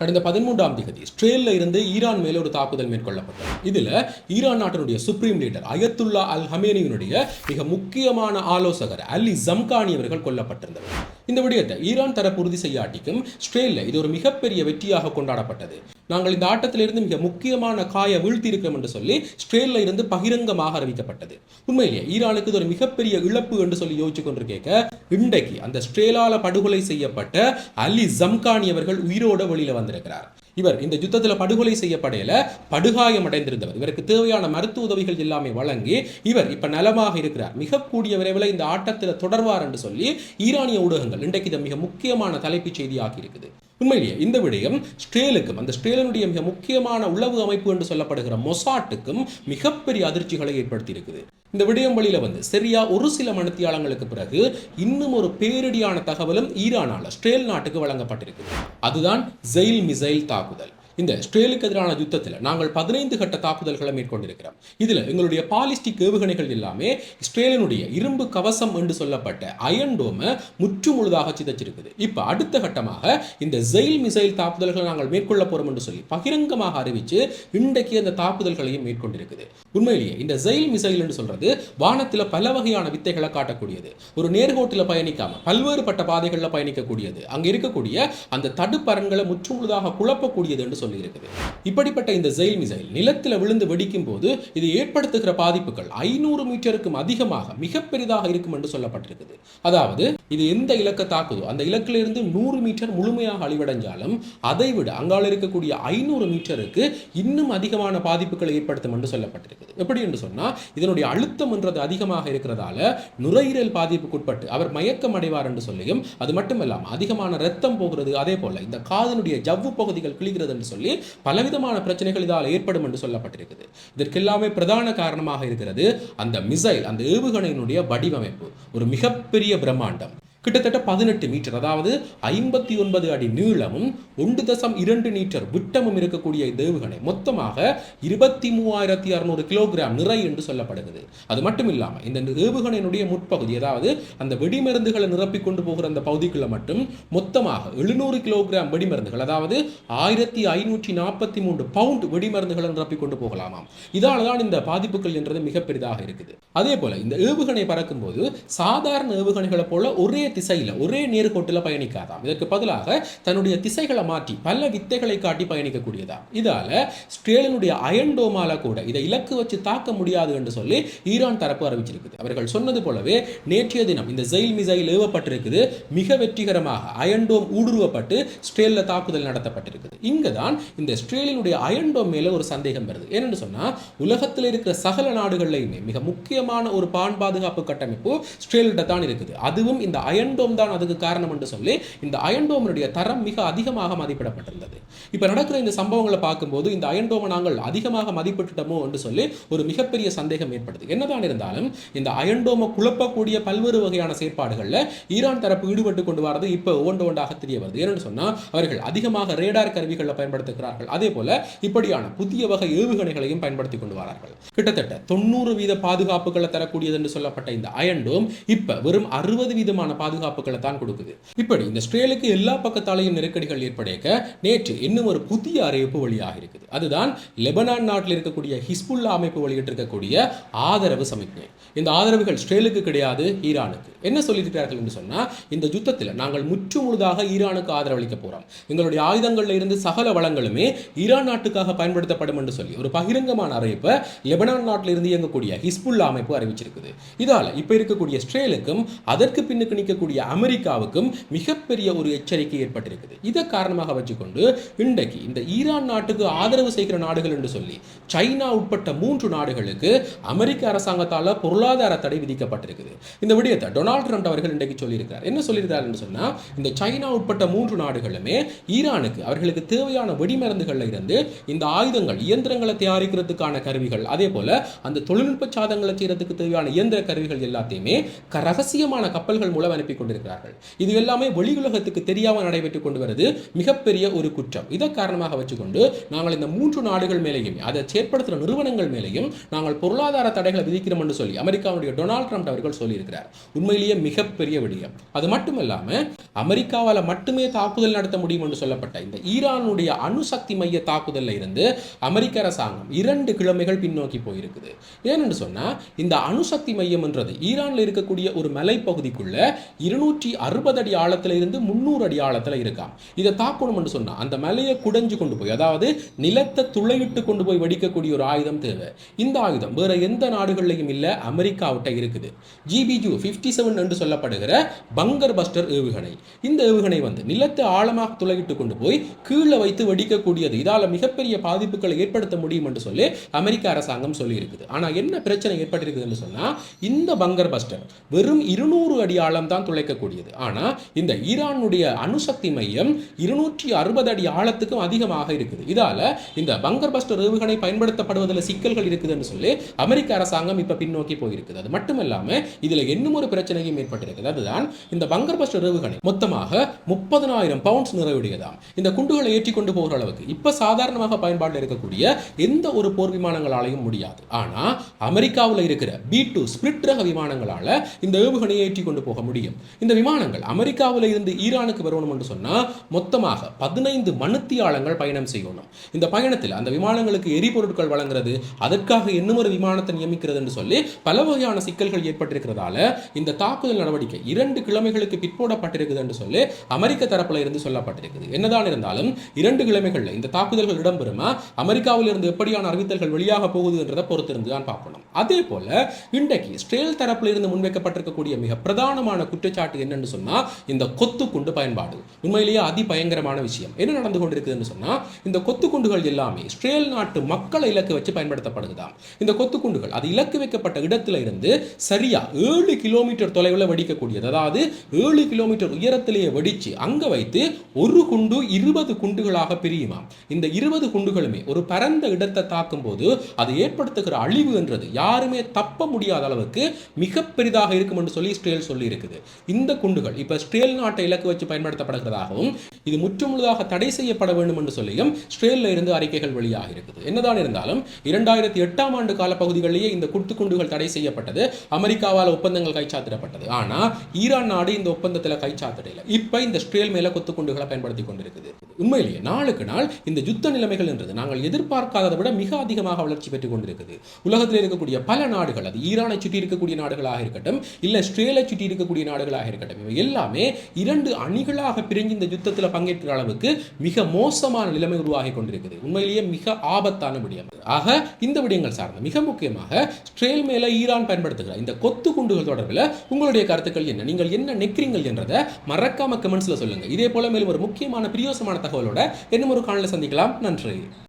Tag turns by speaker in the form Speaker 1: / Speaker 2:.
Speaker 1: கடந்த பதிமூன்றாம் திகதி இஸ்ரேல்ல இருந்து ஈரான் மேல ஒரு தாக்குதல் மேற்கொள்ளப்பட்டது. இதுல ஈரான் நாட்டினுடைய சுப்ரீம் லீடர் அயத்துல்லா அல் ஹமேனியினுடைய மிக முக்கியமான ஆலோசகர் அலி ஜம்கானி அவர்கள் கொல்லப்பட்டிருந்தவர் இந்த விடயத்தை ஈரான் தரப்பு உறுதி செய்யாட்டிக்கும் இஸ்ரேல்ல இது ஒரு மிகப்பெரிய வெற்றியாக கொண்டாடப்பட்டது. நாங்கள் இந்த ஆட்டத்திலிருந்து மிக முக்கியமான காய வீழ்த்தியிருக்கிறோம் என்று சொல்லி இஸ்ரேல்ல இருந்து பகிரங்கமாக அறிவிக்கப்பட்டது. உண்மையிலேயே ஈரானுக்கு இது ஒரு மிகப்பெரிய இழப்பு என்று சொல்லி யோசிச்சு கொண்டு கேட்க இன்றைக்கு அந்த ஸ்ட்ரேலால படுகொலை செய்யப்பட்ட அலி ஜம்கானி அவர்கள் உயிரோட வெளியில இறந்திருக்கிறார் இவர் இந்த யுத்தத்தில் படுகொலை செய்யப்படையில படுகாயம் அடைந்திருந்தவர். இவருக்கு தேவையான மருத்துவ உதவிகள் எல்லாமே வழங்கி இவர் இப்ப நலமாக இருக்கிறார். மிக கூடிய விரைவில் இந்த ஆட்டத்தில் தொடர்வார் என்று சொல்லி ஈரானிய ஊடகங்கள் இன்றைக்கு இதை மிக முக்கியமான தலைப்புச் செய்தியாகி இருக்குது. உண்மையிலேயே இந்த விடயம் ஸ்ட்ரேலுக்கும் அந்த ஸ்ட்ரேலினுடைய மிக முக்கியமான உளவு அமைப்பு என்று சொல்லப்படுகிற மொசாட்டுக்கும் மிகப்பெரிய அதிர்ச்சிகளை ஏற்படுத்தி இருக்குது இந்த விடயம் வழியில் வந்து சரியா ஒரு சில மணித்தியாலங்களுக்கு பிறகு இன்னும் ஒரு பேரிடியான தகவலும் ஈரானால ஸ்ட்ரேல் நாட்டுக்கு வழங்கப்பட்டிருக்கு அதுதான் ஜெயில் மிசைல் தாக்குதல். இந்த இஸ்ரேலுக்கு எதிரான யுத்தத்தில் நாங்கள் பதினைந்து கட்ட தாக்குதல்களை மேற்கொண்டிருக்கிறோம். இதில் எங்களுடைய பாலிஸ்டிக் ஏவுகணைகள் எல்லாமே இஸ்ரேலினுடைய இரும்பு கவசம் என்று சொல்லப்பட்ட அயன் டோமை முற்று முழுதாக சிதைச்சிருக்குது. இப்போ அடுத்த கட்டமாக இந்த ஜெயில் மிசைல் தாக்குதல்களை நாங்கள் மேற்கொள்ள போறோம் என்று சொல்லி பகிரங்கமாக அறிவித்து இன்றைக்கு அந்த தாக்குதல்களையும் மேற்கொண்டிருக்குது. உண்மையிலேயே இந்த ஜெயில் மிசைல் என்று சொல்றது வானத்தில் பல வகையான வித்தைகளை காட்டக்கூடியது. ஒரு நேர்கோட்டில் பயணிக்காம பல்வேறுபட்ட பாதைகளில் பயணிக்கக்கூடியது. அங்கே இருக்கக்கூடிய அந்த தடுப்பரன்களை முற்றுமுழுதாக குழப்பக்கூடியது என்று சொல்லியிருக்குது இப்படிப்பட்ட இந்த ஜெயில் மிசைல் நிலத்தில் விழுந்து வெடிக்கும் போது இது ஏற்படுத்துகிற பாதிப்புகள் ஐநூறு மீட்டருக்கும் அதிகமாக மிக பெரிதாக இருக்கும் என்று சொல்லப்பட்டிருக்குது. அதாவது இது எந்த இலக்கை தாக்குதோ அந்த இலக்கிலிருந்து நூறு மீட்டர் முழுமையாக அழிவடைஞ்சாலும் அதை விட அங்கால இருக்கக்கூடிய ஐநூறு மீட்டருக்கு இன்னும் அதிகமான பாதிப்புகளை ஏற்படுத்தும் என்று சொல்லப்பட்டிருக்குது. எப்படி என்று சொன்னால் இதனுடைய அழுத்தம் என்றது அதிகமாக இருக்கிறதால நுரையீரல் பாதிப்புக்குட்பட்டு அவர் மயக்கம் அடைவார் என்று சொல்லியும் அது மட்டுமல்லாமல் அதிகமான ரத்தம் போகிறது. அதே போல இந்த காதனுடைய ஜவ்வு பகுதிகள் கிழிகிறது என்று சொல்லி பலவிதமான பிரச்சனைகள் இதால் ஏற்படும் என்று சொல்லப்பட்டிருக்குது. இதற்கெல்லாமே பிரதான காரணமாக இருக்கிறது அந்த மிசைல் அந்த ஏவுகணையினுடைய வடிவமைப்பு. ஒரு மிகப்பெரிய பிரம்மாண்டம். கிட்டத்தட்ட பதினெட்டு மீட்டர் அதாவது ஐம்பத்தி ஒன்பது அடி நீளமும் ஒன்று தசம் இரண்டு மீட்டர் விட்டமும் இருக்கக்கூடிய தேவுகணை மொத்தமாக இருபத்தி மூவாயிரத்தி அறுநூறு கிலோகிராம் நிறை என்று சொல்லப்படுகிறது. அது மட்டும் இல்லாமல் இந்த ஏவுகணையினுடைய முற்பகுதி அதாவது அந்த வெடிமருந்துகளை நிரப்பிக் கொண்டு போகிற அந்த பகுதிக்குள்ள மட்டும் மொத்தமாக எழுநூறு கிலோகிராம் வெடிமருந்துகள் அதாவது ஆயிரத்தி ஐநூற்றி நாற்பத்தி மூன்று பவுண்ட் வெடிமருந்துகளை நிரப்பி கொண்டு போகலாமாம். இதால் தான் இந்த பாதிப்புகள் என்றது மிக பெரிதாக இருக்குது. அதே போல இந்த ஏவுகணை பறக்கும் போது சாதாரண ஏவுகணைகளை போல ஒரே திசையில் ஒரே நேர்கோட்டில் பயணிக்காதாம். இதற்கு பதிலாக தன்னுடைய திசைகளை மாற்றி பல வித்தைகளை காட்டி பயணிக்கக்கூடியதா இதால் ஸ்ட்ரேலனுடைய அயன்டோமால கூட இதை இலக்கு வச்சு தாக்க முடியாது என்று சொல்லி ஈரான் தரப்பு அறிவிச்சிருக்குது. அவர்கள் சொன்னது போலவே நேற்றைய தினம் இந்த ஜெயில் மிசைல் ஏவப்பட்டிருக்குது. மிக வெற்றிகரமாக அயன்டோம் ஊடுருவப்பட்டு ஸ்ட்ரேலில் தாக்குதல் நடத்தப்பட்டிருக்குது. இங்கே தான் இந்த ஸ்ட்ரேலினுடைய அயன்டோம் மேலே ஒரு சந்தேகம் வருது. ஏன்னு சொன்னால் உலகத்தில் இருக்கிற சகல நாடுகள்லையுமே மிக முக்கியமான ஒரு பான் பாதுகாப்பு கட்டமைப்பு ஸ்ட்ரேலிட்ட தான் இருக்குது. அதுவும் இந்த அயன் அயன்டோம் தான் அதுக்கு காரணம் என்று சொல்லி இந்த அயன்டோமனுடைய தரம் மிக அதிகமாக மதிப்பிடப்பட்டிருந்தது. இப்போ நடக்கிற இந்த சம்பவங்களை பார்க்கும்போது இந்த அயன்டோமை நாங்கள் அதிகமாக மதிப்பிட்டுட்டோமோ என்று சொல்லி ஒரு மிகப்பெரிய சந்தேகம் ஏற்படுது என்னதான் இருந்தாலும் இந்த அயன்டோமை குழப்பக்கூடிய பல்வேறு வகையான செயற்பாடுகளில் ஈரான் தரப்பு ஈடுபட்டு கொண்டு வரது இப்போ ஒன்று ஒன்றாக தெரிய வருது. ஏன்னு சொன்னால் அவர்கள் அதிகமாக ரேடார் கருவிகளை பயன்படுத்துகிறார்கள். அதே போல இப்படியான புதிய வகை ஏவுகணைகளையும் பயன்படுத்தி கொண்டு வரார்கள். கிட்டத்தட்ட தொண்ணூறு வீத பாதுகாப்புகளை தரக்கூடியது என்று சொல்லப்பட்ட இந்த அயன்டோம் இப்போ வெறும் அறுபது வீதமான பாதுகாப்பு பாதுகாப்புகளை தான் கொடுக்குது. இப்படி இந்த ஸ்ட்ரேலுக்கு எல்லா பக்கத்தாலையும் நெருக்கடிகள் ஏற்படைக்க நேற்று இன்னும் ஒரு புதிய அறிவிப்பு வெளியாக இருக்குது. அதுதான் லெபனான் நாட்டில் இருக்கக்கூடிய ஹிஸ்புல்லா அமைப்பு வெளியிட்டிருக்கக்கூடிய ஆதரவு சமிக்ஞை. இந்த ஆதரவுகள் ஸ்ட்ரேலுக்கு கிடையாது ஈரானுக்கு. என்ன சொல்லியிருக்கிறார்கள் என்று சொன்னால் இந்த யுத்தத்தில் நாங்கள் முற்று முழுதாக ஈரானுக்கு ஆதரவளிக்க போகிறோம் எங்களுடைய ஆயுதங்களில் இருந்து சகல வளங்களுமே ஈரான் நாட்டுக்காக பயன்படுத்தப்படும் என்று சொல்லி ஒரு பகிரங்கமான அறிவிப்பை லெபனான் நாட்டில் இருந்து இயங்கக்கூடிய ஹிஸ்புல்லா அமைப்பு அறிவிச்சிருக்குது. இதால் இப்போ இருக்கக்கூடிய ஸ்ட்ரேலுக்கும் அதற்கு பின்னுக்கு நிற்கக்கூடிய இருக்கக்கூடிய அமெரிக்காவுக்கும் மிகப்பெரிய ஒரு எச்சரிக்கை ஏற்பட்டிருக்குது. இதை காரணமாக வச்சுக்கொண்டு இன்றைக்கு இந்த ஈரான் நாட்டுக்கு ஆதரவு செய்கிற நாடுகள் என்று சொல்லி சைனா உட்பட்ட மூன்று நாடுகளுக்கு அமெரிக்க அரசாங்கத்தால் பொருளாதார தடை விதிக்கப்பட்டிருக்குது. இந்த விடயத்தை டொனால்ட் ட்ரம்ப் அவர்கள் இன்றைக்கு சொல்லியிருக்கிறார் என்ன சொல்லியிருக்கார் என்று சொன்னால் இந்த சைனா உட்பட்ட மூன்று நாடுகளுமே ஈரானுக்கு அவர்களுக்கு தேவையான வெடிமருந்துகளில் இருந்து இந்த ஆயுதங்கள் இயந்திரங்களை தயாரிக்கிறதுக்கான கருவிகள் அதே போல அந்த தொழில்நுட்ப சாதங்களை செய்யறதுக்கு தேவையான இயந்திர கருவிகள் எல்லாத்தையுமே ரகசியமான கப்பல்கள் மூலம் அனுப்பி கொண்டிருக்கிறார்கள். இது எல்லாமே வெளி உலகத்துக்கு தெரியாமல் நடைபெற்றுக் கொண்டு வருது மிகப்பெரிய ஒரு குற்றம். இதை காரணமாக வச்சுக்கொண்டு நாங்கள் இந்த மூன்று நாடுகள் மேலேயும் அதை செயற்படுத்துகிற நிறுவனங்கள் மேலேயும் நாங்கள் பொருளாதார தடைகளை விதிக்கிறோம் என்று சொல்லி அமெரிக்காவுடைய டொனால்ட் ட்ரம்ப் அவர்கள் சொல்லியிருக்கிறார். உண்மையிலேயே மிகப்பெரிய விடயம். அது மட்டும் இல்லாம அமெரிக்காவால் மட்டுமே தாக்குதல் நடத்த முடியும் என்று சொல்லப்பட்ட இந்த ஈரானுடைய அணுசக்தி மைய தாக்குதலில் இருந்து அமெரிக்க அரசாங்கம் இரண்டு கிழமைகள் பின்னோக்கி போயிருக்குது. ஏனென்று சொன்னால் இந்த அணுசக்தி மையம் என்றது ஈரான்ல இருக்கக்கூடிய ஒரு மலைப்பகுதிக்குள்ள இருநூற்றி அறுபது அடி ஆழத்துல இருந்து முந்நூறு அடி ஆழத்துல இருக்காம். இதை தாக்கணும் என்று சொன்னா அந்த மலையை குடைஞ்சு கொண்டு போய் அதாவது நிலத்தை துளையிட்டு கொண்டு போய் வெடிக்கக்கூடிய ஒரு ஆயுதம் தேவை. இந்த ஆயுதம் வேற எந்த நாடுகள்லையும் இல்லை அமெரிக்காவிட்ட இருக்குது. ஜிபிஜு ஃபிஃப்டி செவன் என்று சொல்லப்படுகிற பங்கர் பஸ்டர் ஏவுகணை. இந்த ஏவுகணை வந்து நிலத்தை ஆழமாக துளையிட்டு கொண்டு போய் கீழே வைத்து வெடிக்கக்கூடியது. இதால மிகப்பெரிய பாதிப்புகளை ஏற்படுத்த முடியும் என்று சொல்லி அமெரிக்க அரசாங்கம் சொல்லி இருக்குது ஆனா என்ன பிரச்சனை ஏற்பட்டிருக்குதுன்னு சொன்னா இந்த பங்கர் பஸ்டர் வெறும் இருநூறு அடி ஆழம் தான் துளைக்கக்கூடியது. ஆனா இந்த ஈரானுடைய அணுசக்தி மையம் இருநூற்றி அறுபது அடி ஆழத்துக்கும் அதிகமாக இருக்குது. இதால இந்த பங்கர் பஸ்டர் ஏவுகணை பயன்படுத்தப்படுவதில் சிக்கல்கள் இருக்குதுன்னு சொல்லி அமெரிக்க அரசாங்கம் இப்ப பின்னோக்கி போயிருக்குது. அது மட்டும் இல்லாம இதுல இன்னும் ஒரு பிரச்சனையும் ஏற்பட்டிருக்குது. அதுதான் இந்த பங்கர் பஸ்டர் ஏவுகணை மொத்தமாக முப்பதனாயிரம் பவுண்ட்ஸ் நிறைவுடையதாம். இந்த குண்டுகளை ஏற்றி கொண்டு போகிற அளவுக்கு இப்ப சாதாரணமாக பயன்பாட்டில் இருக்கக்கூடிய எந்த ஒரு போர் விமானங்களாலையும் முடியாது. ஆனா அமெரிக்காவில் இருக்கிற பி டூ ஸ்பிரிட் ரக விமானங்களால இந்த ஏவுகணையை ஏற்றி கொண்டு போக முடியும். இந்த விமானங்கள் அமெரிக்காவில் இருந்து ஈரானுக்கு வரணும் என்று சொன்னால் மொத்தமாக பதினைந்து மணித்தியாலங்கள் பயணம் செய்யணும். இந்த பயணத்தில் அந்த விமானங்களுக்கு எரிபொருட்கள் வழங்குறது அதற்காக இன்னும் ஒரு விமானத்தை நியமிக்கிறது என்று சொல்லி பல வகையான சிக்கல்கள் ஏற்பட்டிருக்கிறதால இந்த தாக்குதல் நடவடிக்கை இரண்டு கிழமைகளுக்கு பிற்போடப்பட்டிருக்குது என்று சொல்லி அமெரிக்க தரப்புல இருந்து சொல்லப்பட்டிருக்குது. என்னதான் இருந்தாலும் இரண்டு கிழமைகளில் இந்த தாக்குதல்கள் இடம்பெறுமா அமெரிக்காவில் இருந்து எப்படியான அறிவித்தல்கள் வெளியாக போகுதுன்றதை பொறுத்திருந்து தான் பார்க்கணும். அதே போல இன்றைக்கு இஸ்ரேல் தரப்பில் இருந்து முன்வைக்கப்பட்டிருக்கக்கூடிய மிக பிரதானமான குற்றச்சாட்டு என்னன்னு சொன்னா இந்த கொத்து குண்டு பயன்பாடு. உண்மையிலேயே அதி பயங்கரமான விஷயம். என்ன நடந்து கொண்டிருக்குதுன்னு சொன்னா இந்த கொத்து குண்டுகள் எல்லாமே இஸ்ரேல் நாட்டு மக்களை இலக்கு வச்சு பயன்படுத்தப்படுதுதான். இந்த கொத்து குண்டுகள் அது இலக்கு வைக்கப்பட்ட இடத்துல இருந்து சரியா ஏழு கிலோமீட்டர் தொலைவில் வெடிக்கக்கூடியது. அதாவது ஏழு கிலோமீட்டர் உயரத்திலேயே வெடிச்சு அங்க வைத்து ஒரு குண்டு இருபது குண்டுகளாக பிரியுமாம். இந்த இருபது குண்டுகளுமே ஒரு பரந்த இடத்தை தாக்கும் போது அது ஏற்படுத்துகிற அழிவு என்றது யாருமே தப்ப முடியாத அளவுக்கு மிக பெரிதாக இருக்கும் என்று சொல்லி இஸ்ரேல் சொல்லி இருக்குது இந்த குண்டுகள் இப்போ ஸ்ட்ரேல் நாட்டை இலக்கு வச்சு பயன்படுத்தப்படுகிறதாகவும் இது முற்றுமுழுதாக தடை செய்யப்பட வேண்டும் என்று சொல்லியும் ஸ்ட்ரேலில் இருந்து அறிக்கைகள் வெளியாக இருக்குது. என்னதான் இருந்தாலும் இரண்டாயிரத்தி எட்டாம் ஆண்டு காலப்பகுதிகளிலேயே இந்த குத்து குண்டுகள் தடை செய்யப்பட்டது அமெரிக்காவால் ஒப்பந்தங்கள் கைச்சாத்திடப்பட்டது. ஆனால் ஈரான் நாடு இந்த ஒப்பந்தத்தில் கைச்சாத்திடல. இப்போ இந்த ஸ்ட்ரேல் மேல கொத்து குண்டுகளை பயன்படுத்தி கொண்டிருக்குது. உண்மையிலேயே நாளுக்கு நாள் இந்த யுத்த நிலைமைகள் என்றது நாங்கள் எதிர்பார்க்காததை விட மிக அதிகமாக வளர்ச்சி பெற்றுக் கொண்டிருக்குது. உலகத்தில் இருக்கக்கூடிய பல நாடுகள் அது ஈரானை சுற்றி இருக்கக்கூடிய நாடுகளாக இருக்கட்டும் இல்லை ஸ்ட்ரேலை சுற்றி இருக்கக்கூடிய நாடுகள் நாடுகளாக இருக்கட்டும். இவை எல்லாமே இரண்டு அணிகளாக பிரிஞ்சு இந்த யுத்தத்தில் பங்கேற்கிற அளவுக்கு மிக மோசமான நிலைமை உருவாகி கொண்டிருக்குது. உண்மையிலேயே மிக ஆபத்தான விடயம். ஆக இந்த விடயங்கள் சார்ந்த மிக முக்கியமாக ஸ்ட்ரேல் மேல ஈரான் பயன்படுத்துகிற இந்த கொத்து குண்டுகள் தொடர்பில் உங்களுடைய கருத்துக்கள் என்ன? நீங்கள் என்ன நெக்கிறீங்கள் என்றதை மறக்காம கமெண்ட்ஸ்ல சொல்லுங்க. இதே போல மேலும் ஒரு முக்கியமான பிரியோசமான தகவலோட இன்னும் ஒரு காணொலி சந்திக்கலாம். நன்றி.